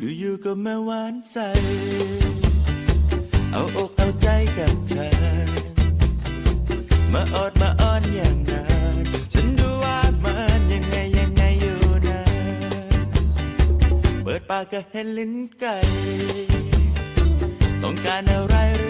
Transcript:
อยู่ๆก็มาหวานใส เอาอกเอาใจกับเธอ มาออดมาอ้อนอย่างนั้นฉันดูว่ามันยังไงยังไงอยู่นะ เปิดปากก็เห็นลิ้นไก่ ต้องการอะไรหรือ